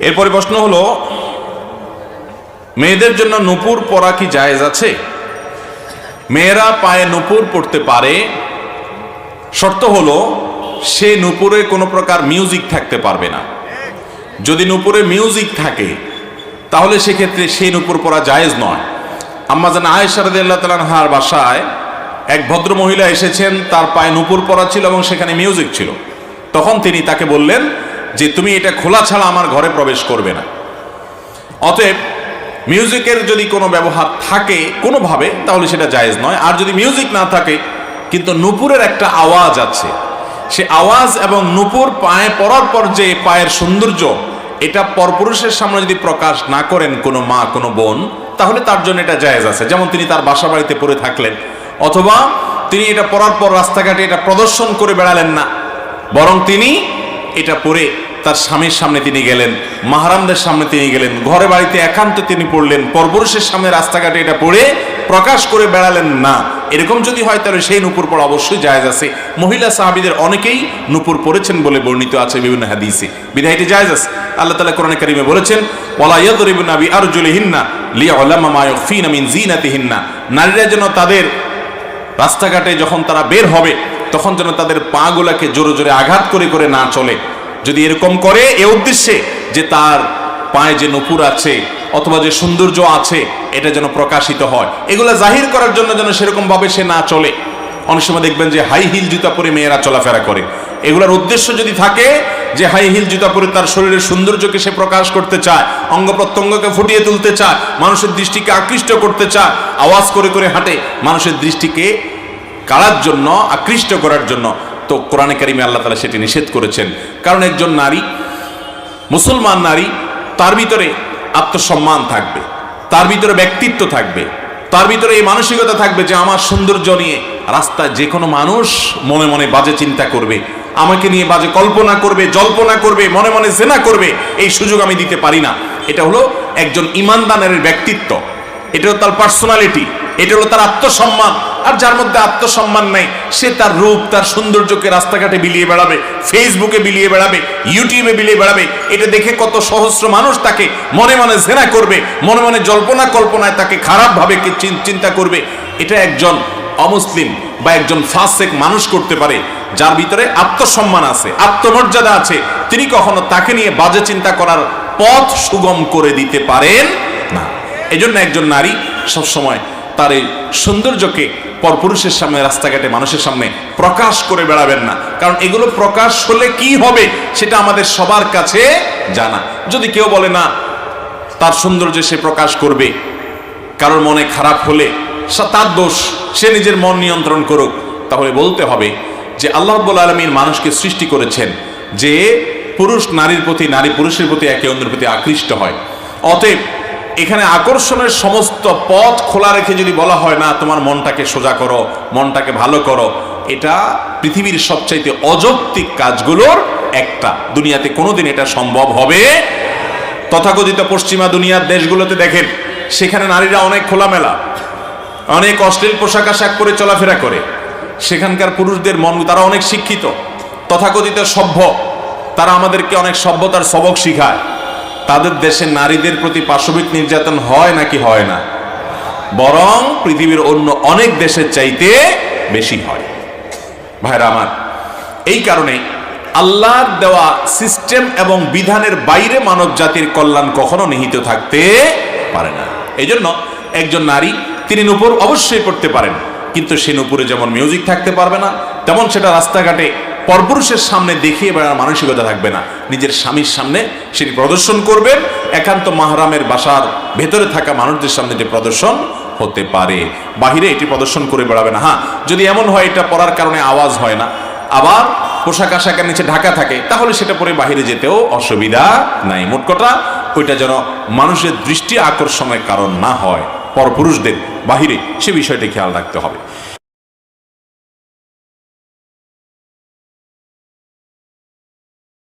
এরপরে প্রশ্ন হলো, মেয়েদের জন্য নুপুর পরা কি জায়েজ আছে? মেয়েরা পায়ে নুপুর পড়তে পারে। শর্ত হলো, সে নুপুরে কোনো প্রকার মিউজিক থাকতে পারবে না। যদি নুপুরে মিউজিক থাকে, তাহলে সেক্ষেত্রে সেই নুপুর পরা জায়েজ নয়। আম্মা জান আয়েশারদুল্লাহ তালানহার বাসায় এক ভদ্র মহিলা এসেছেন, তার পায়ে নুপুর পরা ছিল এবং সেখানে মিউজিক ছিল। তখন তিনি তাকে বললেন যে তুমি এটা খোলা ছাড়া আমার ঘরে প্রবেশ করবে না। অতএব মিউজিকের যদি কোনো ব্যবহার থাকে কোনোভাবে, তাহলে সেটা জায়েজ নয়। আর যদি মিউজিক না থাকে, কিন্তু নুপুরের একটা আওয়াজ আছে। সে আওয়াজ এবং নুপুর পায়ে পরার পর যে পায়ের সৌন্দর্য, এটা পরপুরুষের সামনে যদি প্রকাশ না করেন কোনো মা, কোনো বোন, তাহলে তার জন্য এটা জায়েজ আছে। যেমন তিনি তার বাসা বাড়িতে পড়ে থাকলেন, অথবা তিনি এটা পরার পর রাস্তাঘাটে এটা প্রদর্শন করে বেড়ালেন না, বরং তিনি এটা পরে তার স্বামীর সামনে তিনি গেলেন, মাহারামদের সামনে তিনি গেলেন, ঘরে বাড়িতে একান্ত তিনি পড়লেন, পরপুরুষের সামনে রাস্তাঘাটে এটা পড়ে প্রকাশ করে বেড়ালেন না। এরকম যদি হয় তাহলে সেই নুপুর পড়া অবশ্যই জায়েজ আছে। মহিলা সাহাবিদের অনেকেই নুপুর পড়েছেন বলে বর্ণিত আছে বিভিন্ন হাদিসে। বিধায়টি জায়েজ আছে। আল্লাহ তালা কোরআন কারিমে বলেছেন, ওয়ালা ইয়াদরিবুনা বিআরজুলিহিন্না লিয়ালামা মা ইউখফিনা মিন জিনাতিহিন্না নারীরা যেন তাদের রাস্তাঘাটে যখন তারা বের হবে তখন যেন তাদের পাগুলাকে জোরে জোরে আঘাত করে করে না চলে। যদি এরকম করে, এ উদ্দেশ্যে যে তার পায়ে যে নপুর আছে অথবা যে সৌন্দর্য আছে, এটা যেন প্রকাশিত হয়। এগুলা জাহির করার জন্য যেন সেরকম ভাবে সে না চলে। অনেক সময় দেখবেন যে হাই হিল জুতা পরে মেয়েরা চলাফেরা করে। এগুলোর উদ্দেশ্য যদি থাকে যে হাই হিল জুতা পরে তার শরীরের সৌন্দর্যকে সে প্রকাশ করতে চায়, অঙ্গ প্রত্যঙ্গকে ফুটিয়ে তুলতে চায়, মানুষের দৃষ্টিকে আকৃষ্ট করতে চায়, আওয়াজ করে করে হাঁটে, মানুষের দৃষ্টিকে কাড়ার জন্য, আকৃষ্ট করার জন্য, তো কোরআনে কারিমে আল্লাহ তালা সেটি নিষেধ করেছেন। কারণ একজন নারী, মুসলমান নারী, তার ভিতরে আত্মসম্মান থাকবে, তার ভিতরে ব্যক্তিত্ব থাকবে, তার ভিতরে এই মানসিকতা থাকবে যে আমার সৌন্দর্য নিয়ে রাস্তায় যে কোনো মানুষ মনে মনে বাজে চিন্তা করবে, আমাকে নিয়ে বাজে কল্পনা করবে, জল্পনা করবে, মনে মনে জেনা করবে, এই সুযোগ আমি দিতে পারি না। এটা হলো একজন ইমানদানের ব্যক্তিত্ব, এটা হলো তার পার্সোনালিটি এটা হলো তার আত্মসম্মান। আর যার মধ্যে আত্মসম্মান নেই, সে তার রূপ, তার সৌন্দর্যকে রাস্তাঘাটে বিলিয়ে বেড়াবে ফেসবুকে বিলিয়ে বেড়াবে ইউটিউবে বিলিয়ে বেড়াবে। এটা দেখে কত সহস্র মানুষ তাকে মনে মনে জেনা করবে, মনে মনে জল্পনা কল্পনায় তাকে খারাপভাবে চিন্তা করবে। এটা একজন অমুসলিম বা একজন ফাসেক মানুষ করতে পারে, যার ভিতরে আত্মসম্মান আছে, আত্মমর্যাদা আছে। তিনি কখনো তাকে নিয়ে বাজে চিন্তা করার পথ সুগম করে দিতে পারেন না। এজন্য একজন নারী সবসময় তার এই সৌন্দর্যকে পরপুরুষের সামনে, রাস্তাঘাটে মানুষের সামনে প্রকাশ করে বেড়াবেন না। কারণ এগুলো প্রকাশ হলে কি হবে সেটা আমাদের সবার কাছে জানা। যদি কেউ বলে, না, তার সৌন্দর্য সে প্রকাশ করবে, কারোর মনে খারাপ হলে তার দোষ, সে নিজের মন নিয়ন্ত্রণ করুক, তাহলে বলতে হবে যে আল্লাহ আলমীর মানুষকে সৃষ্টি করেছেন যে পুরুষ নারীর প্রতি, নারী পুরুষের প্রতি একে অন্যের প্রতি আকৃষ্ট হয়। অতএব এখানে আকর্ষণের সমস্ত পথ খোলা রেখে যদি বলা হয়, না, তোমার মনটাকে সোজা করো, মনটাকে ভালো করো, এটা পৃথিবীর সবচাইতে অযৌক্তিক কাজগুলোর একটা। দুনিয়াতে কোনোদিন এটা সম্ভব হবে তথাকথিত পশ্চিমা দুনিয়ার দেশগুলোতে দেখেন, সেখানে নারীরা অনেক খোলামেলা, অনেক অশ্লীল পোশাক আশাক করে চলাফেরা করে। সেখানকার পুরুষদের মন, তারা অনেক শিক্ষিত, তথাকথিত সভ্য, তারা আমাদেরকে অনেক সভ্যতার সবক শিখায়। তাদের দেশে নারীদের প্রতি পাশবিক নির্যাতন হয় নাকি হয় না? বরং পৃথিবীর অন্য অনেক দেশের চাইতে বেশি হয়। ভাইরা আমার, এই কারণে আল্লাহর দেওয়া সিস্টেম এবং বিধানের বাইরে মানব জাতির কল্যাণ কখনো নিহিত থাকতে পারে না। এই জন্য একজন নারী, তিনি নুপুর অবশ্যই পড়তে পারেন, কিন্তু সে নুপুরে যেমন মিউজিক থাকতে পারবে না, তেমন সেটা রাস্তাঘাটে পরপুরুষের সামনে দেখিয়ে বেড়ার মানসিকতা থাকবে না। নিজের স্বামীর সামনে সেটি প্রদর্শন করবেন। একান্ত মাহরামের বাসার ভেতরে থাকা মানুষদের সামনে যে প্রদর্শন হতে পারে। বাহিরে এটি প্রদর্শন করে বেড়াবে না। হ্যাঁ যদি এমন হয়, এটা পড়ার কারণে আওয়াজ হয় না। আবার পোশাক আশাকের নিচে ঢাকা থাকে, তাহলে সেটা পরে বাহিরে যেতেও অসুবিধা নাই। মোট কথা, ওইটা যেন মানুষের দৃষ্টি আকর্ষণের কারণ না হয়। পরপুরুষদের বাহিরে সে বিষয়টি খেয়াল রাখতে হবে।